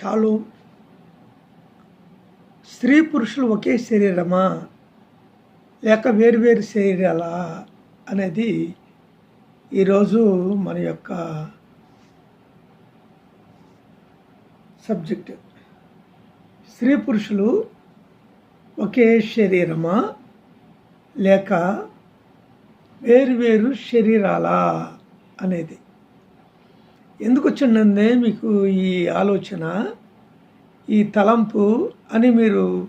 Shallow. స్త్రీ పురుషులు ఒకే శరీరమా? లేక వేరువేరు శరీరాలా? అనేది ఈరోజు మన యొక్క సబ్జెక్ట్. స్త్రీ పురుషులు ఒకే శరీరమా? లేక వేరువేరు శరీరాలా? అనేది. ఎందుకు వచ్చిండే మీకు ఈ ఆలోచన ఈ తలంపు అని మీరు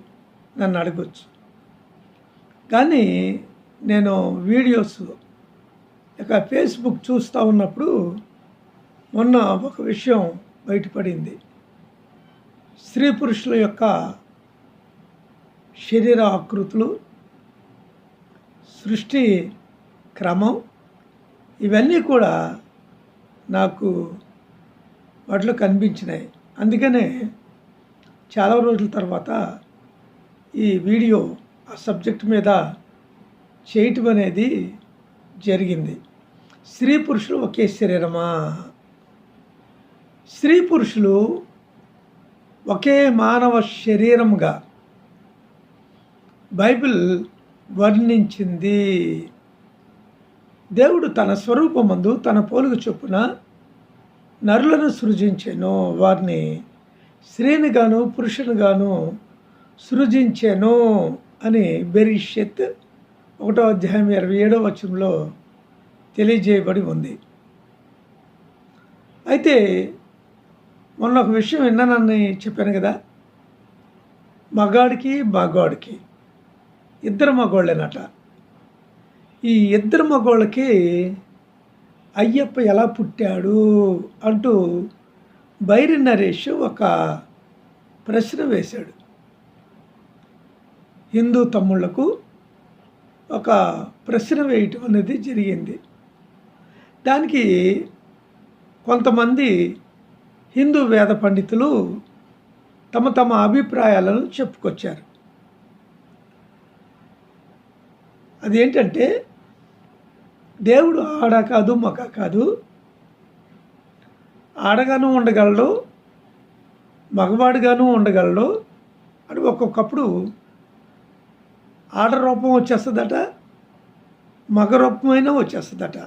నన్ను అడగచ్చు. కానీ నేను వీడియోస్ ఇక ఫేస్బుక్ చూస్తూ ఉన్నప్పుడు మొన్న ఒక విషయం బయటపడింది. స్త్రీ పురుషుల యొక్క శరీర ఆకృతులు సృష్టి క్రమం ఇవన్నీ కూడా నాకు వాటిలో కనిపించినాయి. అందుకనే చాలా రోజుల తర్వాత ఈ వీడియో ఆ సబ్జెక్ట్ మీద చేయటం అనేది జరిగింది. స్త్రీ పురుషులు ఒకే శరీరమా? స్త్రీ పురుషులు ఒకే మానవ శరీరముగా బైబిల్ వర్ణించింది. దేవుడు తన స్వరూపమందు తన పోలుగు చొప్పున నరులను సృజించాను. వారిని స్త్రీనిగాను పురుషునిగాను పురుషుని సృజించాను అని బెరిషత్ ఒకటో అధ్యాయం ఇరవై ఏడవ వచనంలో తెలియజేయబడి ఉంది. అయితే మొన్న ఒక విషయం విన్నానని చెప్పాను కదా. మగాడికి మగాడికి ఇద్దరు మగోళ్ళేనట ఈ ఇద్దరు మగోళ్ళకి అయ్యప్ప ఎలా పుట్టాడు అంటూ బైరి నరేష్ ఒక ప్రశ్న వేశాడు. హిందూ తమ్ముళ్ళకు ఒక ప్రశ్న వేయటం అనేది జరిగింది. దానికి కొంతమంది హిందూ వేద పండితులు తమ తమ అభిప్రాయాలను చెప్పుకొచ్చారు. అదేంటంటే దేవుడు ఆడ కాదు మగ కాదు. ఆడగాను ఉండగలడు మగవాడుగాను ఉండగలడు అని ఒక్కొక్కప్పుడు ఆడ రూపం వచ్చేస్తుందట మగ రూపమైనా వచ్చేస్తుందట.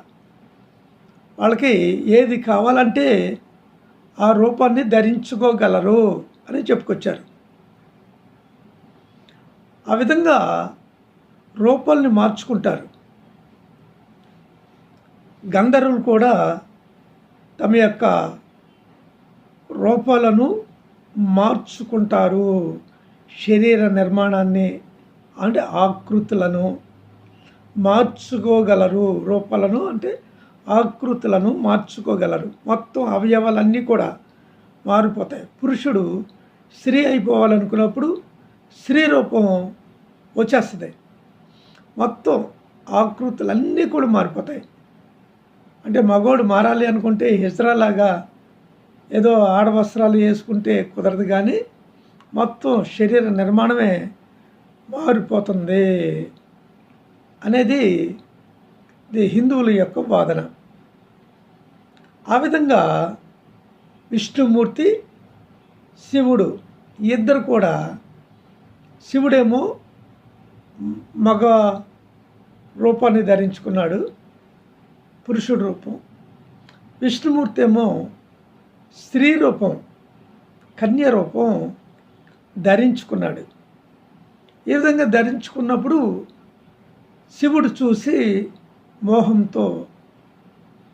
వాళ్ళకి ఏది కావాలంటే ఆ రూపాన్ని ధరించుకోగలరు అని చెప్పుకొచ్చారు. ఆ విధంగా రూపాల్ని మార్చుకుంటారు. గంధర్వులు కూడా తమ యొక్క రూపాలను మార్చుకుంటారు. శరీర నిర్మాణాన్ని అంటే ఆకృతులను మార్చుకోగలరు. రూపాలను అంటే ఆకృతులను మార్చుకోగలరు. మొత్తం అవయవాలన్నీ కూడా మారిపోతాయి. పురుషుడు స్త్రీ అయిపోవాలనుకున్నప్పుడు స్త్రీ రూపం వచ్చేస్తుంది. మొత్తం ఆకృతులన్నీ కూడా మారిపోతాయి. అంటే మగోడు మారాలి అనుకుంటే హిజ్రాలాగా ఏదో ఆడవస్త్రాలు వేసుకుంటే కుదరదు కానీ మొత్తం శరీర నిర్మాణమే మారిపోతుంది అనేది ఇది హిందువుల యొక్క వాదన. ఆ విధంగా విష్ణుమూర్తి శివుడు ఇద్దరు కూడా శివుడేమో మగ రూపాన్ని ధరించుకున్నాడు. పురుషుడు రూపం. విష్ణుమూర్తి ఏమో స్త్రీ రూపం కన్య రూపం ధరించుకున్నాడు. ఈ విధంగా ధరించుకున్నప్పుడు శివుడు చూసి మోహంతో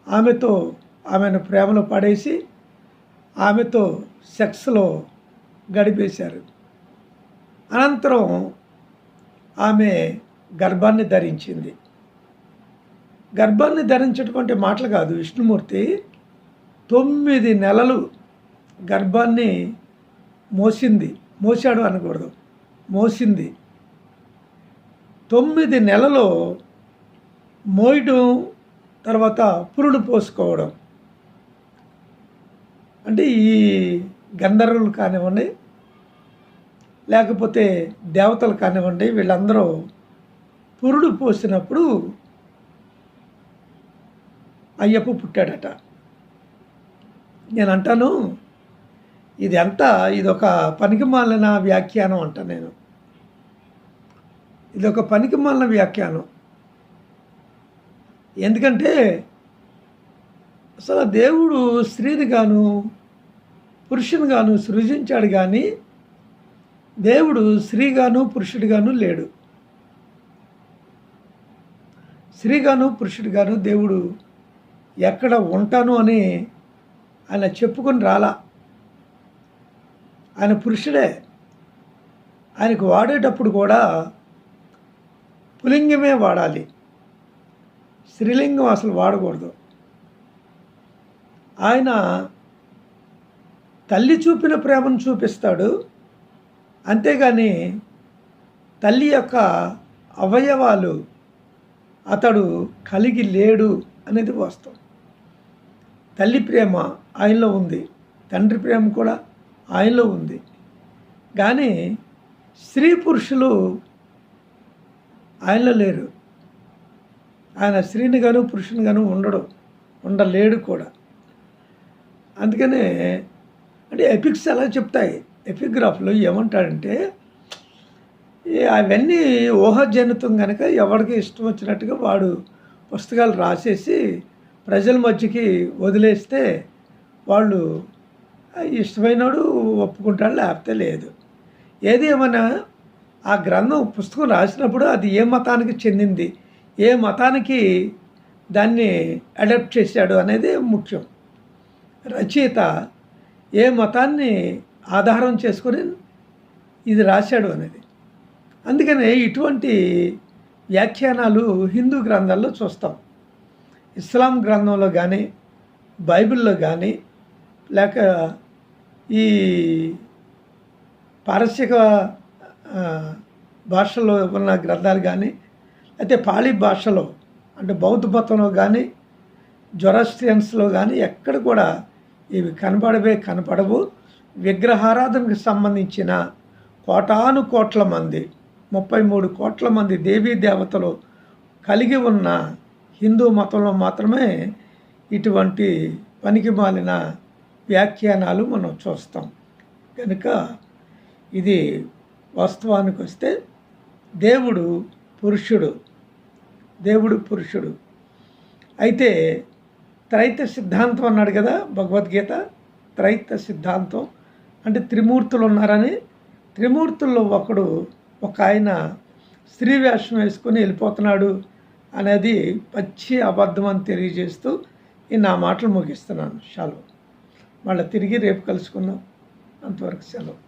ఆమెతో ఆమెను ప్రేమలో పడేసి ఆమెతో సెక్స్లో గడిపేశారు. అనంతరం ఆమె గర్భాన్ని ధరించింది. గర్భాన్ని ధరించేటువంటి మాటలు కాదు. విష్ణుమూర్తి తొమ్మిది నెలలు గర్భాన్ని మోసింది. మోసాడు అనకూడదు. మోసింది. తొమ్మిది నెలలో మోయడం తర్వాత పురుడు పోసుకోవడం. అంటే ఈ గంధర్వులు కానివ్వండి లేకపోతే దేవతలు కానివ్వండి వీళ్ళందరూ పురుడు పోసినప్పుడు అయ్యప్ప పుట్టాడట. నేను అంటాను ఇది ఎంత ఇది ఒక పనికిమాలిన వ్యాఖ్యానం అంట నేను. ఇది ఒక పనికిమాలిన వ్యాఖ్యానం. ఎందుకంటే అసలు దేవుడు స్త్రీని గాను పురుషుని గాను సృజించాడు కానీ దేవుడు స్త్రీగాను పురుషుడిగాను లేడు. స్త్రీగాను పురుషుడిగాను దేవుడు ఎక్కడ ఉంటాను అని ఆయన చెప్పుకొని రాలా. ఆయన పురుషుడే. ఆయనకు వాడేటప్పుడు కూడా పులింగమే వాడాలి. స్త్రీలింగం అసలు వాడకూడదు. ఆయన తల్లి చూపిన ప్రేమను చూపిస్తాడు. అంతేగాని తల్లి యొక్క అవయవాలు అతడు కలిగి లేడు అనేది వాస్తవం. తల్లి ప్రేమ ఆయనలో ఉంది తండ్రి ప్రేమ కూడా ఆయనలో ఉంది. కానీ స్త్రీ పురుషులు ఆయనలో లేరు. ఆయన స్త్రీని గాను పురుషుని గాను ఉండడు ఉండలేడు కూడా. అందుకనే అంటే ఎపిక్స్ అలా చెప్తాయి. ఎపిగ్రాఫ్లో ఏమంటాడంటే అవన్నీ ఊహాజనితం కనుక ఎవరికి ఇష్టం వచ్చినట్టుగా వాడు పుస్తకాలు రాసేసి ప్రజల మధ్యకి వదిలేస్తే వాళ్ళు ఇష్టమైనడు ఒప్పుకుంటాడు లేకపోతే లేదు. ఏది ఏమైనా ఆ గ్రంథం పుస్తకం రాసినప్పుడు అది ఏ మతానికి చెందింది ఏ మతానికి దాన్ని అడాప్ట్ చేశాడు అనేది ముఖ్యం. రచయిత ఏ మతాన్ని ఆధారం చేసుకొని ఇది రాశాడు అనేది. అందుకనే ఇటువంటి వ్యాఖ్యానాలు హిందూ గ్రంథాల్లో చూస్తాం. ఇస్లాం గ్రంథంలో కానీ బైబిల్లో కానీ లేక ఈ పారస్యక భాషలో ఉన్న గ్రంథాలు కానీ అయితే పాళీ భాషలో అంటే బౌద్ధ మతంలో కానీ జొరాస్ట్రియన్స్లో కానీ ఎక్కడ కూడా ఇవి కనపడవే కనపడవు విగ్రహారాధనకు సంబంధించిన కోటాను కోట్ల మంది ముప్పై మూడు కోట్ల మంది దేవీ దేవతలు కలిగి ఉన్న హిందూ మతంలో మాత్రమే ఇటువంటి పనికి మాలిన వ్యాఖ్యానాలు మనం చూస్తాం. కనుక ఇది వాస్తవానికి వస్తే దేవుడు పురుషుడు దేవుడు పురుషుడు. అయితే త్రైత సిద్ధాంతం అన్నాడు కదా భగవద్గీత త్రైత సిద్ధాంతం. అంటే త్రిమూర్తులు ఉన్నారని త్రిమూర్తుల్లో ఒకడు ఒక ఆయన స్త్రీ వేషం వేసుకొని వెళ్ళిపోతున్నాడు అనేది పచ్చి అబద్ధం అని తెలియజేస్తూ ఈ నా మాటలు ముగిస్తున్నాను. సెలవు మళ్ళీ తిరిగి రేపు కలుసుకుందాం. అంతవరకు సెలవు.